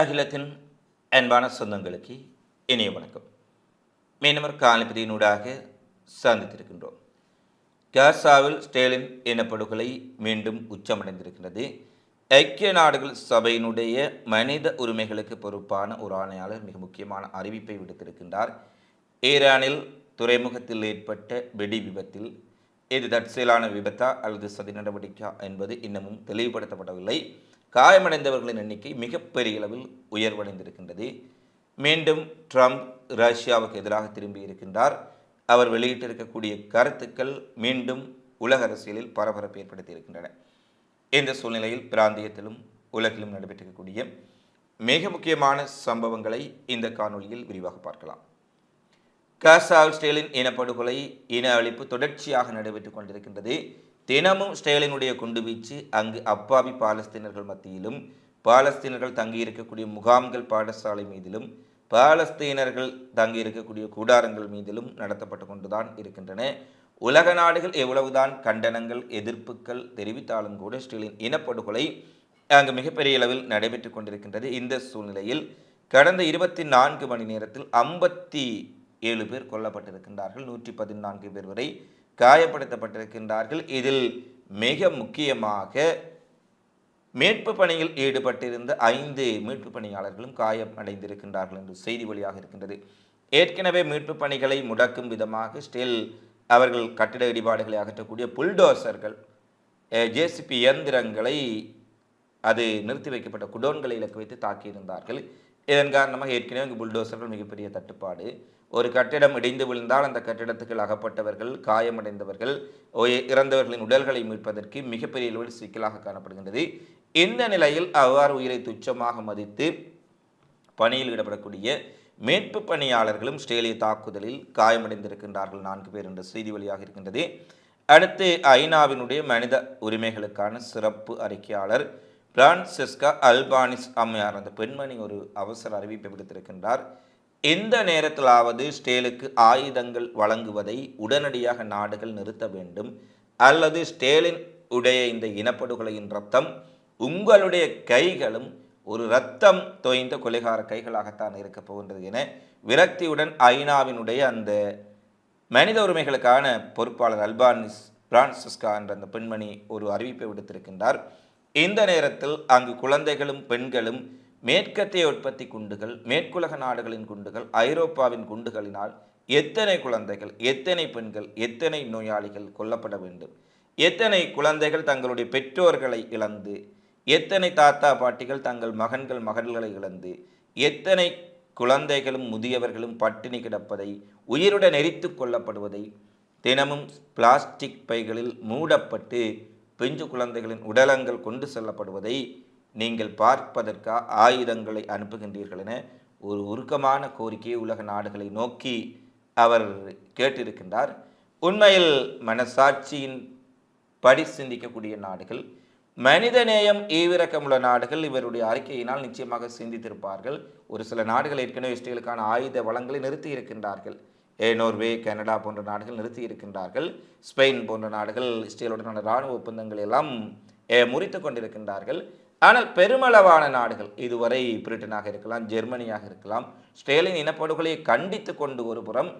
அகிலத்தின் அன்பான சொந்தங்களுக்கு இனிய வணக்கம். மீனவர் காலப்பதியினூடாக சந்தித்திருக்கின்றோம். காசாவில் ஸ்டேலின் இனப்படுகொலை மீண்டும் உச்சமடைந்திருக்கிறது ஐக்கிய நாடுகள் சபையினுடைய மனித உரிமைகளுக்கு பொறுப்பான ஒரு ஆணையாளர் மிக முக்கியமான அறிவிப்பை விடுத்திருக்கின்றார். ஈரானில் துறைமுகத்தில் ஏற்பட்ட வெடி விபத்தில் இது தற்செயலான விபத்தா அல்லது சதி நடவடிக்கை என்பது இன்னமும் தெளிவுபடுத்தப்படவில்லை. காயமடைந்தவர்களின் எண்ணிக்கை மிகப்பெரிய அளவில் உயர்வடைந்திருக்கின்றது. மீண்டும் ட்ரம்ப் ரஷ்யாவுக்கு எதிராக திரும்பி இருக்கின்றார் அவர் வெளியிட்டிருக்கக்கூடிய கருத்துக்கள் மீண்டும் உலக அரசியலில் பரபரப்பு ஏற்படுத்தி இருக்கின்றன இந்த சூழ்நிலையில் பிராந்தியத்திலும் உலகிலும் நடைபெற்றிருக்கக்கூடிய மிக முக்கியமான சம்பவங்களை இந்த காணொலியில் விரிவாக பார்க்கலாம். காசால் ஸ்டேலின் இனப்படுகொலை இன அழிப்பு தொடர்ச்சியாக நடைபெற்றுக் கொண்டிருக்கின்றது. தினமும் ஸ்டேலினுடைய குண்டு வீச்சு அங்கு அப்பாவி பாலஸ்தீனர்கள் மத்தியிலும் பாலஸ்தீனர்கள் தங்கியிருக்கக்கூடிய முகாம்கள் பாடசாலை மீதிலும் பாலஸ்தீனர்கள் தங்கியிருக்கக்கூடிய கூடாரங்கள் மீதிலும் நடத்தப்பட்டு கொண்டுதான் இருக்கின்றன. உலக நாடுகள் எவ்வளவுதான் கண்டனங்கள் எதிர்ப்புகள் தெரிவித்தாலும் கூட ஸ்டீலின் இனப்படுகொலை அங்கு மிகப்பெரிய அளவில் நடைபெற்றுக் கொண்டிருக்கின்றது. இந்த சூழ்நிலையில் கடந்த இருபத்தி நான்கு மணி நேரத்தில் ஐம்பத்தி ஏழு பேர் கொல்லப்பட்டிருக்கின்றார்கள். நூற்றி பதினான்கு பேர் வரை காயப்படுத்தப்பட்டிருக்கின்றார்கள். இதில் மிக முக்கியமாக மீட்பு பணியில் ஈடுபட்டிருந்த ஐந்து மீட்பு பணியாளர்களும் காயமடைந்திருக்கின்றார்கள் என்று செய்தி வழியாக இருக்கின்றது. ஏற்கனவே மீட்பு பணிகளை முடக்கும் விதமாக ஸ்டில் அவர்கள் கட்டிட இடிபாடுகளை அகற்றக்கூடிய புல்டோசர்கள் ஜேசிபி இயந்திரங்களை அது நிறுத்தி வைக்கப்பட்ட குடோன்களை இலக்கு வைத்து தாக்கியிருந்தார்கள். இதன் காரணமாக ஏற்கனவே இங்கு புல்டோசர்கள் மிகப்பெரிய தட்டுப்பாடு. ஒரு கட்டிடம் இடிந்து விழுந்தால் அந்த கட்டிடத்துக்குள் அகப்பட்டவர்கள் காயமடைந்தவர்கள் இறந்தவர்களின் உடல்களை மீட்பதற்கு மிகப்பெரிய அளவில் சிக்கலாக காணப்படுகின்றது. இந்த நிலையில் அவ்வாறு உயிரை துச்சமாக மதித்து பணியில் ஈடுபடக்கூடிய மீட்பு பணியாளர்களும் ஸ்டேலிய தாக்குதலில் காயமடைந்திருக்கின்றார்கள் நான்கு பேர் என்ற செய்தி வழியாக இருக்கின்றது. அடுத்து ஐநாவினுடைய மனித உரிமைகளுக்கான சிறப்பு அறிக்கையாளர் பிரான்சிஸ்கா அல்பானிஸ் அம்மையார் அந்த பெண்மணி ஒரு அவசர அறிவிப்பை விடுத்திருக்கின்றார். எந்த நேரத்திலாவது ஸ்டேலுக்கு ஆயுதங்கள் வழங்குவதை உடனடியாக நாடுகள் நிறுத்த வேண்டும். அல்லது ஸ்டேலின் உடைய இந்த இனப்படுகொலையின் ரத்தம் உங்களுடைய கைகளும் ஒரு ரத்தம் தோய்ந்த கொலைகார கைகளாகத்தான் இருக்கப் போகின்றது என விரக்தியுடன் ஐநாவினுடைய அந்த மனித உரிமைகளுக்கான பொறுப்பாளர் அல்பானிஸ் பிரான்சிஸ்கா என்ற அந்த பெண்மணி ஒரு அறிவிப்பை விடுத்திருக்கின்றார். இந்த நேரத்தில் அங்கு குழந்தைகளும் பெண்களும் மேற்கத்திய உற்பத்தி குண்டுகள் மேற்குலக நாடுகளின் குண்டுகள் ஐரோப்பாவின் குண்டுகளினால் எத்தனை குழந்தைகள் எத்தனை பெண்கள் எத்தனை நோயாளிகள் கொல்லப்பட வேண்டும்? எத்தனை குழந்தைகள் தங்களுடைய பெற்றோர்களை இழந்து எத்தனை தாத்தா பாட்டிகள் தங்கள் மகன்கள் மகள்களை இழந்து எத்தனை குழந்தைகளும் முதியவர்களும் பட்டினி கிடப்பதை உயிருடன் எரித்து கொல்லப்படுவதை தினமும் பிளாஸ்டிக் பைகளில் மூடப்பட்டு பிஞ்சு குழந்தைகளின் உடலங்கள் கொண்டு செல்லப்படுவதை நீங்கள் பார்ப்பதற்கா ஆயுதங்களை அனுப்புகின்றீர்கள் என ஒரு உருக்கமான கோரிக்கையை உலக நாடுகளை நோக்கி அவர் கேட்டிருக்கின்றார். உண்மையில் மனசாட்சியின் படி சிந்திக்கக்கூடிய நாடுகள் மனிதநேயம் ஈவிரக்கமுள்ள நாடுகள் இவருடைய அறிக்கையினால் நிச்சயமாக சிந்தித்திருப்பார்கள். ஒரு சில நாடுகள் ஏற்கனவே இஸ்ரேலுக்கான ஆயுத வளங்களை நிறுத்தி இருக்கின்றார்கள் நோர்வே கனடா போன்ற நாடுகள் நிறுத்தி இருக்கின்றார்கள். ஸ்பெயின் போன்ற நாடுகள் இஸ்ரேலுடனான இராணுவ ஒப்பந்தங்கள் எல்லாம் முறித்து கொண்டிருக்கின்றார்கள். ஆனால் பெருமளவான நாடுகள் இதுவரை பிரிட்டனாக இருக்கலாம் ஜெர்மனியாக இருக்கலாம் ஸ்டேலின் இனப்படுகொலையை கண்டித்து கொண்டு ஒரு புறம்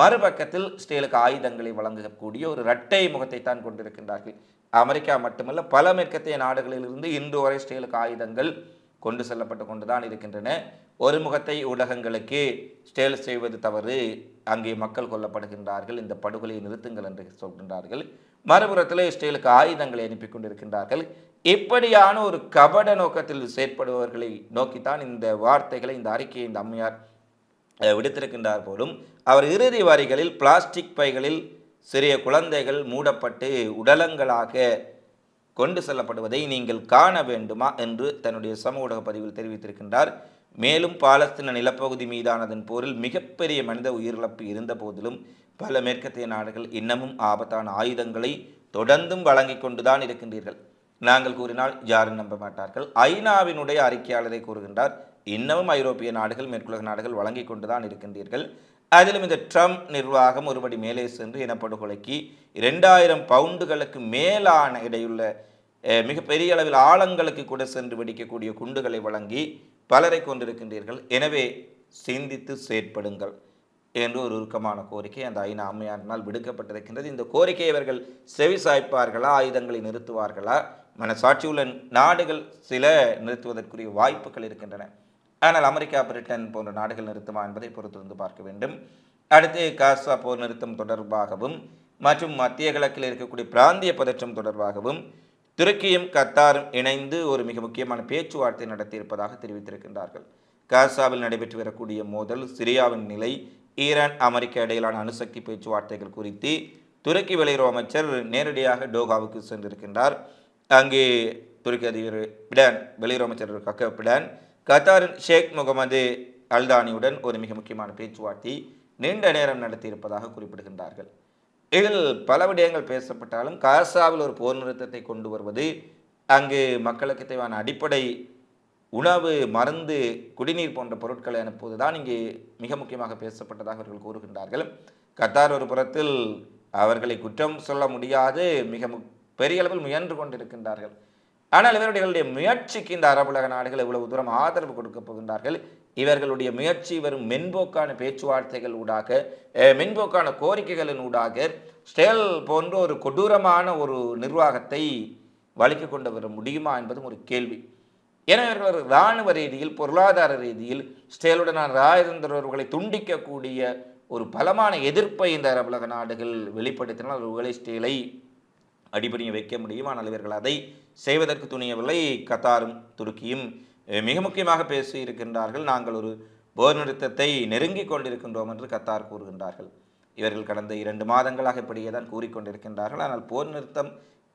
மறுபக்கத்தில் ஸ்டேலுக்கு ஆயுதங்களை வழங்கக்கூடிய ஒரு இரட்டை முகத்தை தான் கொண்டிருக்கின்றார்கள். அமெரிக்கா மட்டுமல்ல பல மேற்கத்திய நாடுகளிலிருந்து இன்று வரை ஸ்டேலுக்கு ஆயுதங்கள் கொண்டு செல்லப்பட்டு கொண்டுதான் இருக்கின்றன. ஒரு முகத்தை ஊடகங்களுக்கு ஸ்டேல் செய்வது தவறு. அங்கே மக்கள் கொல்லப்படுகின்றார்கள். இந்த படுகொலையை நிறுத்துங்கள் என்று சொல்கின்றார்கள். மறுபுறத்தில் ஸ்டேலுக்கு ஆயுதங்களை அனுப்பி கொண்டிருக்கின்றார்கள். இப்படியான ஒரு கபட நோக்கத்தில் செயற்படுபவர்களை நோக்கித்தான் இந்த வார்த்தைகளை இந்த அறிக்கையை இந்த அம்மையார் விடுத்திருக்கின்றார் போலும் அவர் இறுதி வரிகளில் பிளாஸ்டிக் பைகளில் சிறிய குழந்தைகள் மூடப்பட்டு உடலங்களாக கொண்டு செல்லப்படுவதை நீங்கள் காண வேண்டுமா? என்று தன்னுடைய சமூக ஊடக பதிவில் தெரிவித்திருக்கின்றார். மேலும் பாலஸ்தீன நிலப்பகுதி மீதானதன் போரில் மிகப்பெரிய மனித உயிரிழப்பு இருந்த போதிலும் பல மேற்கத்திய நாடுகள் இன்னமும் ஆபத்தான ஆயுதங்களை தொடர்ந்தும் வழங்கிக் கொண்டுதான் இருக்கின்றீர்கள். நாங்கள் கூறினால் யாரும் நம்ப மாட்டார்கள். ஐநாவினுடைய அறிக்கையாளரை கூறுகின்றார் இன்னமும் ஐரோப்பிய நாடுகள் மேற்குலக நாடுகள் வழங்கிக் கொண்டுதான் இருக்கின்றீர்கள். அதிலும் இந்த ட்ரம்ப் நிர்வாகம் ஒருபடி மேலே சென்று இனப்படுகொலைக்கு இரண்டாயிரம் பவுண்டுகளுக்கு மேலான இடையுள்ள மிகப்பெரிய அளவில் ஆழங்களுக்கு கூட சென்று வெடிக்கக்கூடிய குண்டுகளை வழங்கி பலரை கொண்டிருக்கின்றீர்கள். எனவே சிந்தித்து செயற்படுங்கள் என்று ஒரு உருக்கமான கோரிக்கை அந்த ஐநா அம்மையாரினால் விடுக்கப்பட்டிருக்கின்றது. இந்த கோரிக்கையை இவர்கள் செவி சாய்ப்பார்களா? ஆயுதங்களை நிறுத்துவார்களா? மனசாட்சியுள்ள நாடுகள் சில நிறுத்துவதற்குரிய வாய்ப்புகள் இருக்கின்றன. ஆனால் அமெரிக்கா பிரிட்டன் போன்ற நாடுகள் நிறுத்துமா என்பதை பொறுத்திருந்து பார்க்க வேண்டும். அடுத்து காசா போர் நிறுத்தம் தொடர்பாகவும் மற்றும் மத்திய கிழக்கில் இருக்கக்கூடிய பிராந்திய பதற்றம் தொடர்பாகவும் துருக்கியும் கத்தாரும் இணைந்து ஒரு மிக முக்கியமான பேச்சுவார்த்தை நடத்தியிருப்பதாக தெரிவித்திருக்கின்றார்கள். காசாவில் நடைபெற்று வரக்கூடிய மோதல் சிரியாவின் நிலை ஈரான் அமெரிக்கா இடையிலான அணுசக்தி பேச்சுவார்த்தைகள் குறித்து துருக்கி வெளியுறவு அமைச்சர் நேரடியாக டோகாவுக்கு சென்றிருக்கின்றார். அங்கே துருக்கி அதிபர் பிடான் வெளியுறவு அமைச்சர் கக்க பிடான் கத்தாரின் ஷேக் முகமது அல்தானியுடன் ஒரு மிக முக்கியமான பேச்சுவார்த்தை நீண்ட நேரம் நடத்தியிருப்பதாக குறிப்பிடுகின்றார்கள். இதில் பல விடயங்கள் பேசப்பட்டாலும் காசாவில் ஒரு போர் நிறுத்தத்தை கொண்டு வருவது அங்கு மக்களுக்கு தேவையான அடிப்படை உணவு மருந்து குடிநீர் போன்ற பொருட்களை அனுப்புவது தான் இங்கே மிக முக்கியமாக பேசப்பட்டதாக அவர்கள் கூறுகின்றார்கள். கத்தார் ஒரு புறத்தில் அவர்களை குற்றம் சொல்ல முடியாது மிக பெரிய அளவில் முயன்று கொண்டிருக்கின்றார்கள். ஆனால் இவர்களுடைய முயற்சிக்கு இந்த அரபுலக நாடுகள் இவ்வளவு தூரம் ஆதரவு கொடுக்க போகின்றார்கள். இவர்களுடைய முயற்சி வரும் மென்போக்கான பேச்சுவார்த்தைகள் ஊடாக மென்போக்கான கோரிக்கைகளின் ஊடாக ஸ்டேல் போன்ற ஒரு கொடூரமான ஒரு நிர்வாகத்தை வலிக்கு கொண்டு வர முடியுமா என்பதும் ஒரு கேள்வி. எனவே இவர்கள் இராணுவ ரீதியில் பொருளாதார ரீதியில் ஸ்டேலுடனான ராஜதந்திரர்களை துண்டிக்கக்கூடிய ஒரு பலமான எதிர்ப்பை இந்த அரபுலக நாடுகள் வெளிப்படுத்தினால் ஒருவேளை ஸ்டேலை அடிபணிய வைக்க முடியும். ஆனால் இவர்கள் அதை செய்வதற்கு துணியவில்லை. கத்தாரும் துருக்கியும் மிக முக்கியமாக பேசி இருக்கின்றார்கள். நாங்கள் ஒரு போர் நிறுத்தத்தை நெருங்கிக் கொண்டிருக்கின்றோம் என்று கத்தார் கூறுகின்றார்கள். இவர்கள் கடந்த இரண்டு மாதங்களாக இப்படியே தான் கூறிக்கொண்டிருக்கின்றார்கள். ஆனால் போர் நிறுத்தம்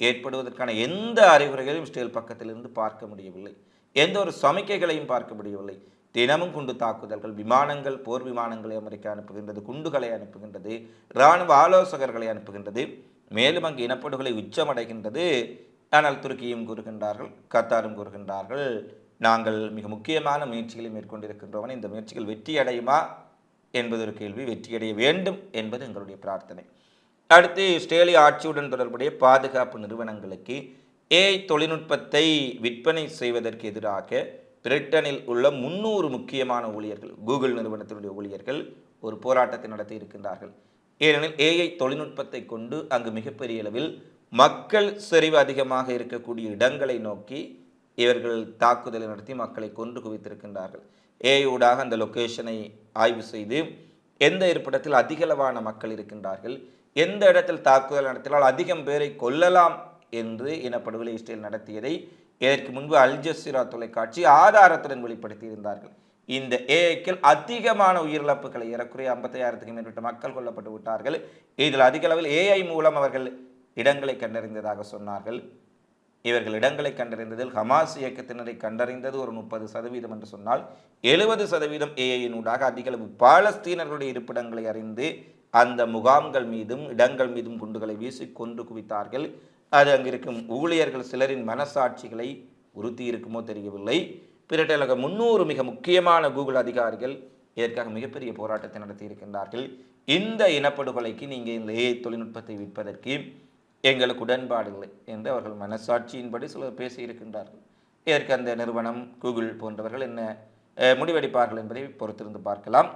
ஏற்படுவதற்கான எந்த அறிவுரைகளையும் இஸ்ரேல் பக்கத்திலிருந்து பார்க்க முடியவில்லை. எந்த ஒரு சமிக்கைகளையும் பார்க்க முடியவில்லை. தினமும் குண்டு தாக்குதல்கள் விமானங்கள் போர் விமானங்களை அமெரிக்கா அனுப்புகின்றது குண்டுகளை அனுப்புகின்றது இராணுவ ஆலோசகர்களை அனுப்புகின்றது. மேலும் அங்கு இனப்படுகொலை உச்சமடைகின்றது. ஆனால் துருக்கியும் கூறுகின்றார்கள் கத்தாரும் கூறுகின்றார்கள் நாங்கள் மிக முக்கியமான முயற்சிகளை மேற்கொண்டிருக்கின்றோம். இந்த முயற்சிகள் வெற்றி அடையுமா என்பது ஒரு கேள்வி. வெற்றியடைய வேண்டும் என்பது எங்களுடைய பிரார்த்தனை. அடுத்து இஸ்ரேலிய ஆட்சியுடன் தொடர்புடைய பாதுகாப்பு நிறுவனங்களுக்கு ஏஐ தொழில்நுட்பத்தை விற்பனை செய்வதற்கு எதிராக பிரிட்டனில் உள்ள முன்னூறு முக்கியமான ஊழியர்கள் கூகுள் நிறுவனத்தினுடைய ஊழியர்கள் ஒரு போராட்டத்தை நடத்தி இருக்கின்றார்கள் ஏனெனில் ஏஐ தொழில்நுட்பத்தை கொண்டு அங்கு மிகப்பெரிய அளவில் மக்கள் செறிவு அதிகமாக இருக்கக்கூடிய இடங்களை நோக்கி இவர்கள் தாக்குதலை நடத்தி மக்களை கொன்று குவித்திருக்கின்றார்கள். ஏஐ ஊடாக அந்த லொக்கேஷனை ஆய்வு செய்து எந்த இருப்பிடத்தில் அதிகளவான மக்கள் இருக்கின்றார்கள் எந்த இடத்தில் தாக்குதல் நடத்தினால் அதிகம் பேரை கொல்லலாம் என்று இனப்படுகொலை இஸ்ரேல் நடத்தியதை இதற்கு முன்பு அல் ஜசீரா தொலைக்காட்சி ஆதாரத்துடன் வெளிப்படுத்தியிருந்தார்கள். இந்த ஏஐக்கில் அதிகமான உயிரிழப்புகளை ஏறக்குறைய ஐம்பத்தையாயிரத்துக்கு மேற்பட்ட மக்கள் கொல்லப்பட்டு விட்டார்கள். இதில் அதிக அளவில் ஏஐ மூலம் அவர்கள் இடங்களை கண்டறிந்ததாக சொன்னார்கள். இவர்கள் இடங்களை கண்டறிந்ததில் ஹமாஸ் இயக்கத்தினரை கண்டறிந்தது ஒரு முப்பது சதவீதம் என்று சொன்னால் எழுபது சதவீதம் ஏஐயினூடாக அதிக அளவு பாலஸ்தீனர்களுடைய இருப்பிடங்களை அறிந்து அந்த முகாம்கள் மீதும் இடங்கள் மீதும் குண்டுகளை வீசி கொன்று குவித்தார்கள். அது அங்கிருக்கும் ஊழியர்கள் சிலரின் மனசாட்சிகளை உறுத்தி இருக்குமோ தெரியவில்லை. பிறட்டலக முன்னூறு மிக முக்கியமான கூகுள் அதிகாரிகள் இதற்காக மிகப்பெரிய போராட்டத்தை நடத்தி இருக்கின்றார்கள் இந்த இனப்படுகொலைக்கு நீங்கள் இந்த ஏ தொழில்நுட்பத்தை விற்பதற்கு எங்களுக்கு உடன்பாடு இல்லை என்று அவர்கள் மனசாட்சியின்படி சிலர் பேசியிருக்கின்றார்கள். இதற்கு அந்த நிறுவனம் கூகுள் போன்றவர்கள் என்ன முடிவெடுப்பார்கள் என்பதை பொறுத்திருந்து பார்க்கலாம்.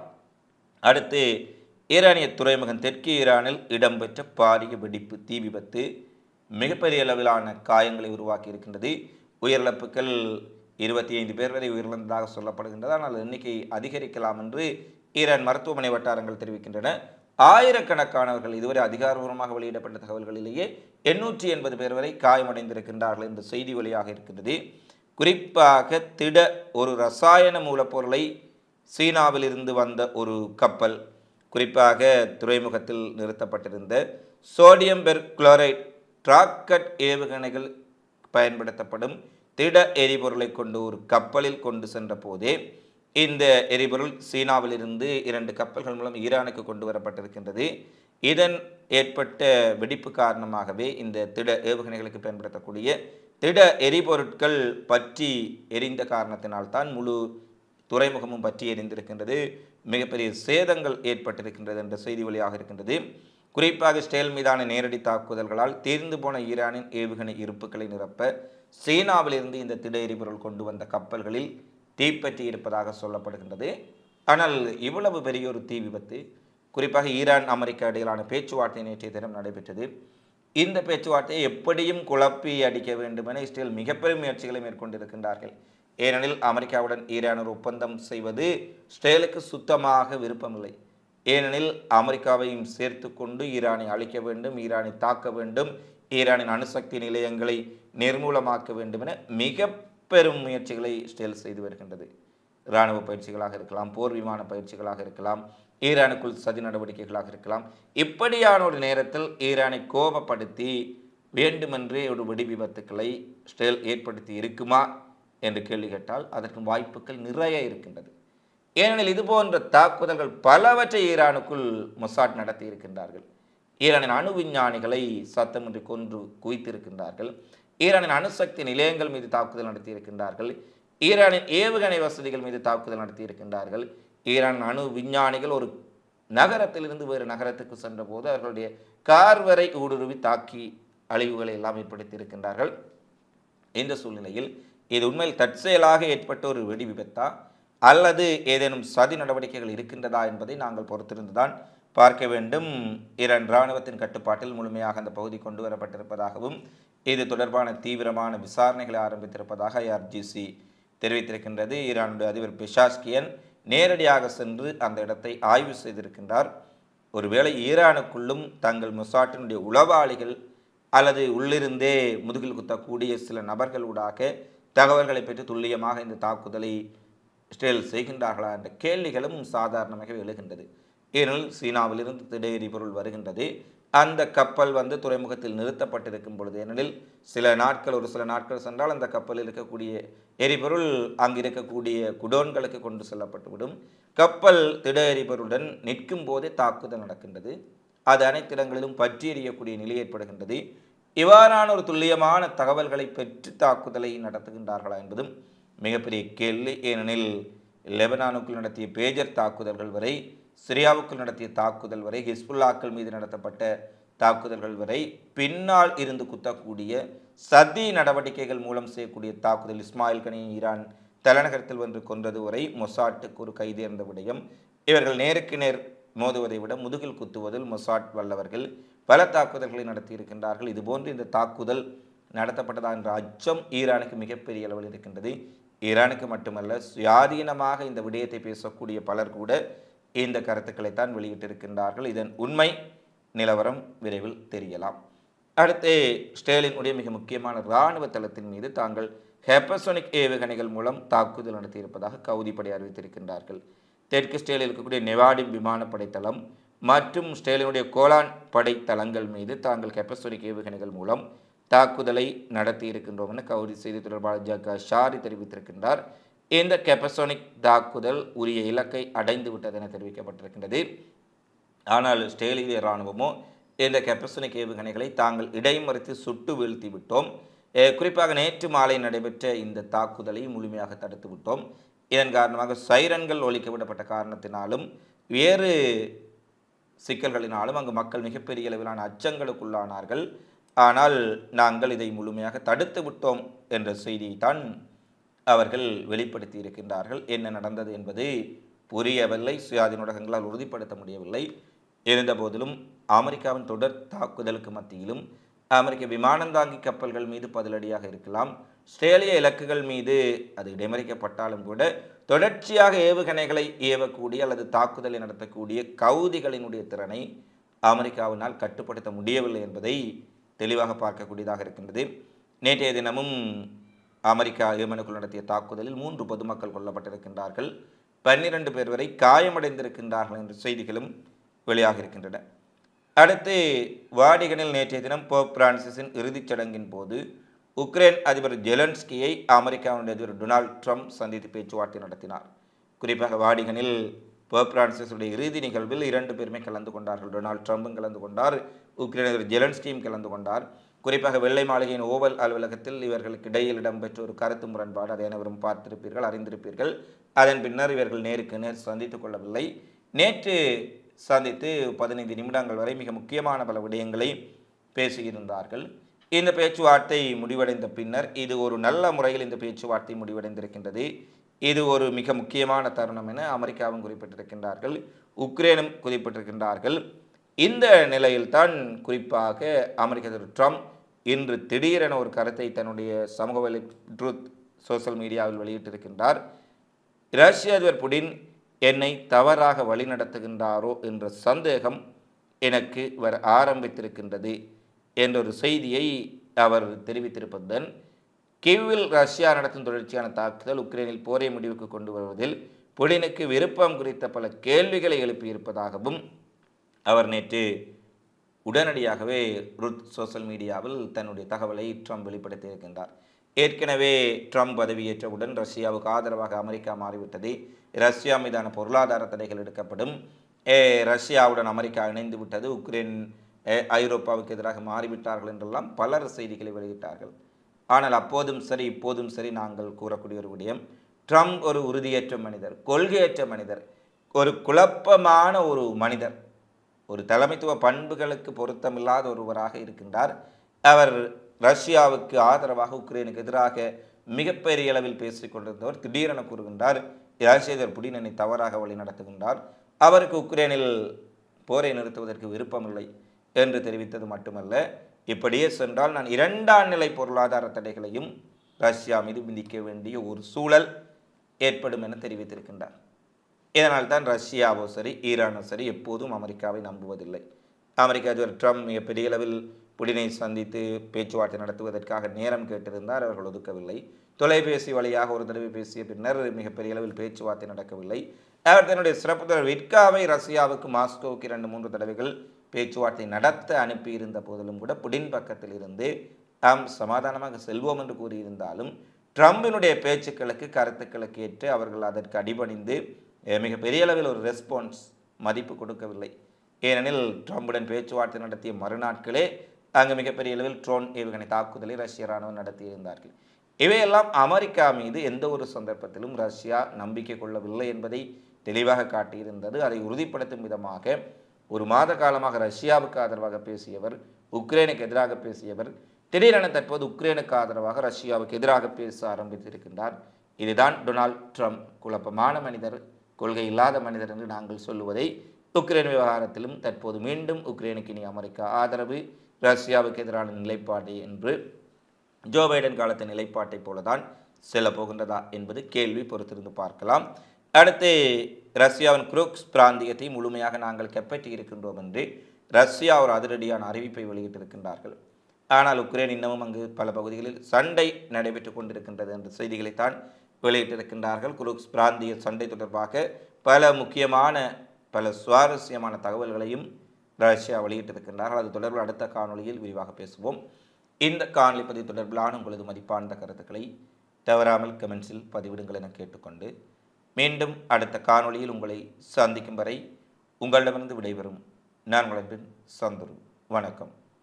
அடுத்து ஈரானிய துறைமுகம் தெற்கு ஈரானில் இடம்பெற்ற பாரிய வெடிப்பு தீ விபத்து மிகப்பெரிய அளவிலான காயங்களை உருவாக்கி இருக்கின்றது உயிரிழப்புகள் இருபத்தி ஐந்து பேர் வரை உயிரிழந்ததாக சொல்லப்படுகின்றது ஆனால் எண்ணிக்கை அதிகரிக்கலாம் என்று ஈரான் மருத்துவமனை வட்டாரங்கள் தெரிவிக்கின்றன. ஆயிரக்கணக்கானவர்கள் இதுவரை அதிகாரபூர்வமாக வெளியிடப்பட்ட தகவல்களிலேயே எண்ணூற்றி எண்பது பேர் வரை காயமடைந்திருக்கின்றார்கள் என்ற செய்தி வழியாக இருக்கின்றது. குறிப்பாக திட ஒரு ரசாயன மூலப்பொருளை சீனாவிலிருந்து வந்த ஒரு கப்பல் குறிப்பாக துறைமுகத்தில் நிறுத்தப்பட்டிருந்த சோடியம் பெர்குளோரைட் டிராக்கட் ஏவுகணைகள் பயன்படுத்தப்படும் திட எரிபொருளை கொண்டு ஒரு கப்பலில் கொண்டு சென்ற போதே இந்த எரிபொருள் சீனாவிலிருந்து இரண்டு கப்பல்கள் மூலம் ஈரானுக்கு கொண்டு வரப்பட்டிருக்கின்றது. இதன் ஏற்பட்ட வெடிப்பு காரணமாகவே இந்த திட ஏவுகணைகளுக்கு பயன்படுத்தக்கூடிய திட எரிபொருட்கள் பற்றி எரிந்த காரணத்தினால்தான் முழு துறைமுகமும் பற்றி எரிந்திருக்கின்றது. மிகப்பெரிய சேதங்கள் ஏற்பட்டிருக்கின்றது என்ற செய்தி வழியாக இருக்கின்றது. குறிப்பாக ஸ்டேல் மீதான நேரடி தாக்குதல்களால் தீர்ந்து போன ஈரானின் ஏவுகணை இருப்புகளை நிரப்ப சீனாவிலிருந்து இந்த திட எரிபொருள் கொண்டு வந்த கப்பல்களில் தீப்பற்றி இருப்பதாக சொல்லப்படுகின்றது. ஆனால் இவ்வளவு பெரிய ஒரு தீ விபத்து குறிப்பாக ஈரான் அமெரிக்கா இடையிலான பேச்சுவார்த்தை நேற்றைய தினம் நடைபெற்றது. இந்த பேச்சுவார்த்தையை எப்படியும் குழப்பி அடிக்க வேண்டும் என இஸ்ரேல் மிகப்பெரும் முயற்சிகளை மேற்கொண்டிருக்கின்றார்கள். ஏனெனில் அமெரிக்காவுடன் ஈரான் ஒரு ஒப்பந்தம் செய்வது இஸ்ரேலுக்கு சுத்தமாக விருப்பமில்லை. ஏனெனில் அமெரிக்காவையும் சேர்த்து கொண்டு ஈரானை அழிக்க வேண்டும் ஈரானை தாக்க வேண்டும் ஈரானின் அணுசக்தி நிலையங்களை நிர்மூலமாக்க வேண்டும் என மிக பெரும் முயற்சிகளை இஸ்ரேல் செய்து வருகின்றது. இராணுவ பயிற்சிகளாக இருக்கலாம் போர் விமான பயிற்சிகளாக இருக்கலாம் ஈரானுக்குள் சதி நடவடிக்கைகளாக இருக்கலாம். இப்படியான ஒரு நேரத்தில் ஈரானை கோபப்படுத்தி வேண்டுமென்றே ஒரு வெடி விபத்துக்களை இஸ்ரேல் ஏற்படுத்தி இருக்குமா என்று கேள்வி கேட்டால் அதற்கு வாய்ப்புகள் நிறைய இருக்கின்றது. ஏனெனில் இது போன்ற தாக்குதல்கள் பலவற்றை ஈரானுக்குள் மொசாட் நடத்தி இருக்கின்றார்கள். ஈரானின் அணு விஞ்ஞானிகளை சத்தமின்றி கொன்று குவித்திருக்கின்றார்கள். ஈரானின் அணுசக்தி நிலையங்கள் மீது தாக்குதல் நடத்தி இருக்கின்றார்கள் ஈரானின் ஏவுகணை வசதிகள் மீது தாக்குதல் நடத்தி இருக்கின்றார்கள் ஈரான் அணு விஞ்ஞானிகள் ஒரு நகரத்திலிருந்து வேறு நகரத்துக்கு சென்றபோது அவர்களுடைய கார் வரை ஊடுருவி தாக்கி அழிவுகளை எல்லாம் ஏற்படுத்தி இருக்கின்றார்கள் இந்த சூழ்நிலையில் இது உண்மையில் தற்செயலாக ஏற்பட்ட ஒரு வெடி விபத்தா அல்லது ஏதேனும் சதி நடவடிக்கைகள் இருக்கின்றதா என்பதை நாங்கள் பொறுத்திருந்துதான் பார்க்க வேண்டும். ஈரான் இராணுவத்தின் கட்டுப்பாட்டில் முழுமையாக அந்த பகுதி கொண்டு வரப்பட்டிருப்பதாகவும் இது தொடர்பான தீவிரமான விசாரணைகளை ஆரம்பித்திருப்பதாக ஐஆர்ஜிசி தெரிவித்திருக்கின்றது. ஈரானுடைய அதிபர் பிஷாஸ்கியன் நேரடியாக சென்று அந்த இடத்தை ஆய்வு செய்திருக்கின்றார். ஒருவேளை ஈரானுக்குள்ளும் தங்கள் மொசாட்டினுடைய உளவாளிகள் அல்லது உள்ளிருந்தே முதுகில் குத்தக்கூடிய சில நபர்களூடாக தகவல்களை பெற்று துல்லியமாக இந்த தாக்குதலை இஸ்ரேல் செய்கின்றார்களா என்ற கேள்விகளும் சாதாரணமாக எழுகின்றது. ஏனெனில் சீனாவிலிருந்து திடீர் பொருள் வருகின்றது. அந்த கப்பல் வந்து துறைமுகத்தில் நிறுத்தப்பட்டிருக்கும் பொழுது ஏனெனில் சில நாட்கள் ஒரு சில நாட்கள் சென்றால் அந்த கப்பலில் இருக்கக்கூடிய எரிபொருள் அங்கு இருக்கக்கூடிய குடோன்களுக்கு கொண்டு செல்லப்பட்டுவிடும். கப்பல் திட எரிபொருளுடன் நிற்கும் போதே தாக்குதல் நடக்கின்றது. அது அனைத்து இடங்களிலும் பற்றி எறியக்கூடிய நிலை ஏற்படுகின்றது. இவ்வாறான ஒரு துல்லியமான தகவல்களை பெற்று தாக்குதலை நடத்துகின்றார்களா என்பதும் மிகப்பெரிய கேள்வி. ஏனெனில் லெபனானுக்குள் நடத்திய பேஜர் தாக்குதல்கள் வரை சிரியாவுக்குள் நடத்திய தாக்குதல் வரை ஹிஸ்புல்லாக்கள் மீது நடத்தப்பட்ட தாக்குதல்கள் வரை பின்னால் இருந்து குத்தக்கூடிய சதி நடவடிக்கைகள் மூலம் செய்யக்கூடிய தாக்குதல் இஸ்மாயில் கனி ஈரான் தலைநகரத்தில் வந்து கொன்றது வரை மொசாட்டுக்கு ஒரு கைதேர்ந்த விடயம். இவர்கள் நேருக்கு நேர் மோதுவதை விட முதுகில் குத்துவதில் மொசாட் வல்லவர்கள் பல தாக்குதல்களை நடத்தியிருக்கின்றார்கள் இதுபோன்று இந்த தாக்குதல் நடத்தப்பட்டதா என்ற அச்சம் ஈரானுக்கு மிகப்பெரிய அளவில் இருக்கின்றது. ஈரானுக்கு மட்டுமல்ல சுயாதீனமாக இந்த விடயத்தை பேசக்கூடிய பலர் கூட இந்த கருத்துக்களை தான் வெளியிட்டிருக்கின்றார்கள். இதன் உண்மை நிலவரம் விரைவில் தெரியலாம். அடுத்து ஸ்டேலினுடைய மிக முக்கியமான இராணுவ தளத்தின் மீது தாங்கள் ஹெப்பசோனிக் ஏவுகணைகள் மூலம் தாக்குதல் நடத்தியிருப்பதாக கவுதிப்படை அறிவித்திருக்கின்றார்கள். தெற்கு ஸ்டேலில் இருக்கக்கூடிய நெவாடி விமானப்படை தளம் மற்றும் ஸ்டேலினுடைய கோலான் படை தளங்கள் மீது தாங்கள் ஹெப்பசோனிக் ஏவுகணைகள் மூலம் தாக்குதலை நடத்தியிருக்கின்றோம் என கவுதி செய்தி தொடர்பாளர் ஜக ஷாரி தெரிவித்திருக்கின்றார். இந்த கெப்பசோனிக் தாக்குதல் உரிய இலக்கை அடைந்து விட்டது என தெரிவிக்கப்பட்டிருக்கின்றது. ஆனால் ஸ்டேலிய இராணுவமோ இந்த கெப்பசோனிக் ஏவுகணைகளை தாங்கள் இடைமறித்து சுட்டு வீழ்த்தி விட்டோம். குறிப்பாக நேற்று மாலை நடைபெற்ற இந்த தாக்குதலை முழுமையாக தடுத்து விட்டோம். இதன் காரணமாக சைரன்கள் ஒழிக்க விடப்பட்ட காரணத்தினாலும் வேறு சிக்கல்களினாலும் அங்கு மக்கள் மிகப்பெரிய அளவிலான அச்சங்களுக்குள்ளானார்கள். ஆனால் நாங்கள் இதை முழுமையாக தடுத்து விட்டோம் என்ற செய்தியை தான் அவர்கள் வெளிப்படுத்தி இருக்கின்றார்கள் என்ன நடந்தது என்பது புரியவில்லை. சுயாதீன ஊடகங்களால் உறுதிப்படுத்த முடியவில்லை. இருந்தபோதிலும் அமெரிக்காவின் தொடர் தாக்குதலுக்கு மத்தியிலும் அமெரிக்க விமானந்தாங்கி கப்பல்கள் மீது பதிலடியாக இருக்கலாம். ஆஸ்திரேலிய இலக்குகள் மீது அது இடைமறிக்கப்பட்டாலும் கூட தொடர்ச்சியாக ஏவுகணைகளை ஏவக்கூடிய அல்லது தாக்குதலை நடத்தக்கூடிய கவுதிகளினுடைய திறனை அமெரிக்காவினால் கட்டுப்படுத்த முடியவில்லை என்பதை தெளிவாக பார்க்கக்கூடியதாக இருக்கின்றது. நேற்றைய தினமும் அமெரிக்கா ஏமனுக்குள் நடத்திய தாக்குதலில் மூன்று பொதுமக்கள் கொல்லப்பட்டிருக்கின்றார்கள். பன்னிரண்டு பேர் வரை காயமடைந்திருக்கின்றார்கள் என்ற செய்திகளும் வெளியாக இருக்கின்றன அடுத்து வாடிகனில் நேற்றைய தினம் போப் பிரான்சிஸின் இறுதிச் சடங்கின் போது உக்ரைன் அதிபர் ஜெலன்ஸ்கியை அமெரிக்காவின் அதிபர் டொனால்ட் ட்ரம்ப் சந்தித்து பேச்சுவார்த்தை நடத்தினார். குறிப்பாக வாடிகனில் போப் பிரான்சிஸுடைய இறுதி நிகழ்வில் இரண்டு பேருமே கலந்து கொண்டார்கள். டொனால்ட் ட்ரம்பும் கலந்து கொண்டார் உக்ரைன் அதிபர் ஜெலன்ஸ்கியும் கலந்து கொண்டார். குறிப்பாக வெள்ளை மாளிகையின் ஓவல் அலுவலகத்தில் இவர்களுக்கு இடையில் இடம்பெற்ற ஒரு கருத்து முரண்பாடு அதை அனைவரும் பார்த்திருப்பீர்கள் அறிந்திருப்பீர்கள். அதன் பின்னர் இவர்கள் நேருக்கு நேர் சந்தித்துக் கொள்ளவில்லை. நேற்று சந்தித்து பதினைந்து நிமிடங்கள் வரை மிக முக்கியமான பல விடயங்களை பேசியிருந்தார்கள். இந்த பேச்சுவார்த்தை முடிவடைந்த பின்னர் இது ஒரு நல்ல முறையில் இந்த பேச்சுவார்த்தை முடிவடைந்திருக்கின்றது. இது ஒரு மிக முக்கியமான தருணம் என அமெரிக்காவும் குறிப்பிட்டிருக்கின்றார்கள் உக்ரைனும் குறிப்பிட்டிருக்கின்றார்கள். இந்த நிலையில்தான் குறிப்பாக அமெரிக்க அதிபர் ட்ரம்ப் இன்று திடீரென ஒரு கருத்தை தன்னுடைய சமூக வலை ட்ரூத் சோஷியல் மீடியாவில் வெளியிட்டிருக்கின்றார். ரஷ்ய அதிபர் புடின் என்னை தவறாக வழிநடத்துகின்றாரோ என்ற சந்தேகம் எனக்கு வர ஆரம்பித்திருக்கின்றது என்ற ஒரு செய்தியை அவர் தெரிவித்திருப்பதுடன் கிவ்வில் ரஷ்யா நடத்தும் தொடர்ச்சியான தாக்குதல் உக்ரைனில் போரை முடிவுக்கு கொண்டு வருவதில் புடினுக்கு விருப்பம் குறித்த பல கேள்விகளை எழுப்பியிருப்பதாகவும் அவர் நேற்று உடனடியாகவே ருத் சோஷியல் மீடியாவில் தன்னுடைய தகவலை ட்ரம்ப் வெளிப்படுத்தியிருக்கின்றார். ஏற்கனவே ட்ரம்ப் பதவியேற்றவுடன் ரஷ்யாவுக்கு ஆதரவாக அமெரிக்கா மாறிவிட்டது ரஷ்யா மீதான பொருளாதார தடைகள் எடுக்கப்படும். ஏ, ரஷ்யாவுடன் அமெரிக்கா இணைந்து விட்டது உக்ரைன் ஐரோப்பாவுக்கு எதிராக மாறிவிட்டார்கள் என்றெல்லாம் பலர் செய்திகளை வெளியிட்டார்கள். ஆனால் அப்போதும் சரி இப்போதும் சரி நாங்கள் கூறக்கூடிய ஒரு விடயம் ட்ரம்ப் ஒரு உறுதியேற்ற மனிதர் கொள்கையற்ற மனிதர் ஒரு குழப்பமான ஒரு மனிதர். ஒரு தலைமைத்துவ பண்புகளுக்கு பொருத்தமில்லாத ஒருவராக இருக்கின்றார். அவர் ரஷ்யாவுக்கு ஆதரவாக உக்ரைனுக்கு எதிராக மிகப்பெரிய அளவில் பேசிக் கொண்டிருந்தவர் திடீரென கூறுகின்றார் ரஷ்யர் புடின் என்னை தவறாக வழி நடத்துகின்றார். அவருக்கு உக்ரைனில் போரை நிறுத்துவதற்கு விருப்பமில்லை என்று தெரிவித்தது மட்டுமல்ல இப்படியே சென்றால் நான் இரண்டாம் நிலை பொருளாதார தடைகளையும் ரஷ்யா மீது விதிக்க வேண்டிய ஒரு சூழல் ஏற்படும் என தெரிவித்திருக்கின்றார். இதனால் தான் ரஷ்யாவோ சரி ஈரானோ சரி எப்போதும் அமெரிக்காவை நம்புவதில்லை. அமெரிக்க அதிபர் ட்ரம்ப் மிகப்பெரிய அளவில் புடினை சந்தித்து பேச்சுவார்த்தை நடத்துவதற்காக நேரம் கேட்டிருந்தார் அவர்கள் ஒதுக்கவில்லை. தொலைபேசி வழியாக ஒரு தடவை பேசிய பின்னர் மிகப்பெரிய அளவில் பேச்சுவார்த்தை நடக்கவில்லை. அவர் தன்னுடைய சிறப்பு தலைவர் விட்காவை ரஷ்யாவுக்கு மாஸ்கோவுக்கு இரண்டு மூன்று தடவைகள் பேச்சுவார்த்தை நடத்த அனுப்பியிருந்த போதிலும் கூட புடின் பக்கத்தில் இருந்து தாம் சமாதானமாக செல்வோம் என்று கூறியிருந்தாலும் ட்ரம்பினுடைய பேச்சுக்களுக்கு கருத்துக்களுக்கு ஏற்று அவர்கள் அதற்கு அடிபணிந்து மிகப்பெரிய மிக பெரிய அளவில் ஒரு ரெஸ்பான்ஸ் மதிப்பு கொடுக்கவில்லை. ஏனெனில் ட்ரம்புடன் பேச்சுவார்த்தை நடத்திய மறுநாட்களே அங்கு மிகப்பெரிய அளவில் ட்ரோன் ஏவுகணை தாக்குதலை ரஷ்ய இராணுவம் நடத்தியிருந்தார்கள். இவையெல்லாம் அமெரிக்கா மீது எந்த ஒரு சந்தர்ப்பத்திலும் ரஷ்யா நம்பிக்கை கொள்ளவில்லை என்பதை தெளிவாக காட்டியிருந்தது. அதை உறுதிப்படுத்தும் விதமாக ஒரு மாத காலமாக ரஷ்யாவுக்கு ஆதரவாக பேசியவர் உக்ரைனுக்கு எதிராக பேசியவர் திடீரென தற்போது உக்ரைனுக்கு ஆதரவாக ரஷ்யாவுக்கு எதிராக பேச ஆரம்பித்திருக்கின்றார். இதுதான் டொனால்ட் ட்ரம்ப் குழப்பமான மனிதர். கொள்கை இல்லாத மனிதர் என்று நாங்கள் சொல்லுவதை உக்ரைன் விவகாரத்திலும் தற்போது மீண்டும் உக்ரைனுக்கு இனி அமெரிக்கா ஆதரவு ரஷ்யாவுக்கு எதிரான நிலைப்பாடு என்று ஜோ பைடன் காலத்தின் நிலைப்பாட்டைப் போலதான் செல்ல போகின்றதா என்பது கேள்வி பொறுத்திருந்து பார்க்கலாம். அடுத்து ரஷ்யாவின் குரூக்ஸ் பிராந்தியத்தை முழுமையாக நாங்கள் கைப்பற்றி இருக்கின்றோம் என்று ரஷ்யா ஒரு அதிரடியான அறிவிப்பை வெளியிட்டிருக்கின்றார்கள். ஆனால் உக்ரைன் இன்னமும் அங்கு பல பகுதிகளில் சண்டை நடைபெற்று கொண்டிருக்கின்றது என்ற செய்திகளைத்தான் வெளியிட்டிருக்கின்றார்கள். குரூக்ஸ் பிராந்திய சண்டை தொடர்பாக பல முக்கியமான பல சுவாரஸ்யமான தகவல்களையும் ரஷ்யா வெளியிட்டிருக்கின்றார்கள். அது தொடர்பில் அடுத்த காணொளியில் விரிவாக பேசுவோம். இந்த காணொலி பதிவு தொடர்பிலான உங்களது மதிப்பான கருத்துக்களை தவறாமல் கமெண்ட்ஸில் பதிவிடுங்கள் என கேட்டுக்கொண்டு மீண்டும் அடுத்த காணொளியில் உங்களை சந்திக்கும் வரை உங்களிடமிருந்து விடைபெறும். நான் உங்களின் சந்துரு. வணக்கம்.